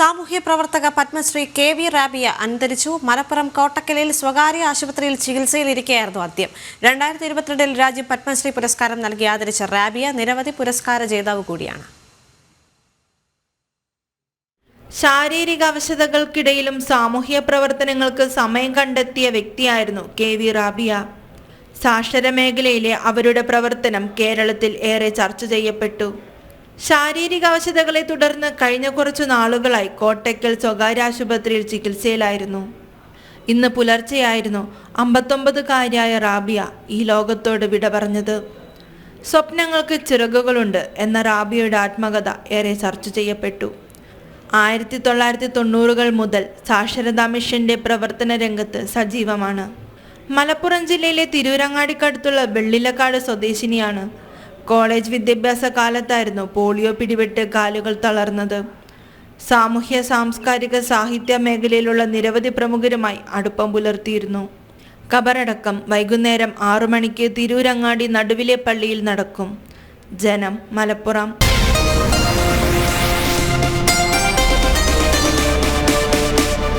സാമൂഹ്യ പ്രവർത്തക Padmashri K V Rabiya അന്തരിച്ചു. മലപ്പുറം കോട്ടക്കലയിൽ സ്വകാര്യ ആശുപത്രിയിൽ ചികിത്സയിലിരിക്കെയായിരുന്നു അന്ത്യം രണ്ടായിരത്തി ഇരുപത്തിരണ്ടിൽ രാജ്യം പത്മശ്രീ പുരസ്കാരം നൽകി ആദരിച്ച റാബിയ നിരവധി പുരസ്കാര ജേതാവ് കൂടിയാണ്. ശാരീരിക അവശതകൾക്കിടയിലും സാമൂഹ്യ പ്രവർത്തനങ്ങൾക്ക് സമയം കണ്ടെത്തിയ വ്യക്തിയായിരുന്നു കെ വി റാബിയ. സാക്ഷര മേഖലയിലെ അവരുടെ പ്രവർത്തനം കേരളത്തിൽ ഏറെ ചർച്ച ചെയ്യപ്പെട്ടു. ശാരീരിക അവശതകളെ തുടർന്ന് കഴിഞ്ഞ കുറച്ചു നാളുകളായി കോട്ടയ്ക്കൽ സ്വകാര്യ ആശുപത്രിയിൽ ചികിത്സയിലായിരുന്നു. ഇന്ന് പുലർച്ചെയായിരുന്നു അമ്പത്തൊമ്പതുകാരിയായ റാബിയ ഈ ലോകത്തോട് വിട പറഞ്ഞത്. സ്വപ്നങ്ങൾക്ക് ചിറകുകളുണ്ട് എന്ന റാബിയയുടെ ആത്മകഥ ഏറെ ചർച്ച ചെയ്യപ്പെട്ടു. ആയിരത്തി തൊള്ളായിരത്തി തൊണ്ണൂറുകൾ മുതൽ സാക്ഷരതാ മിഷന്റെ പ്രവർത്തന രംഗത്ത് സജീവമാണ്. മലപ്പുറം ജില്ലയിലെ തിരൂരങ്ങാടിക്കടുത്തുള്ള വെള്ളിലക്കാട് സ്വദേശിനിയാണ് കോളേജ് വിദ്യാഭ്യാസ കാലത്തായിരുന്നു പോളിയോ പിടിപെട്ട് കാലുകൾ തളർന്നത്. സാമൂഹ്യ സാംസ്കാരിക സാഹിത്യ മേഖലയിലുള്ള നിരവധി പ്രമുഖരുമായി അടുപ്പം പുലർത്തിയിരുന്നു. കബറടക്കം വൈകുന്നേരം ആറു മണിക്ക് തിരൂരങ്ങാടി നടുവിലെ പള്ളിയിൽ നടക്കും. ജനം മലപ്പുറം.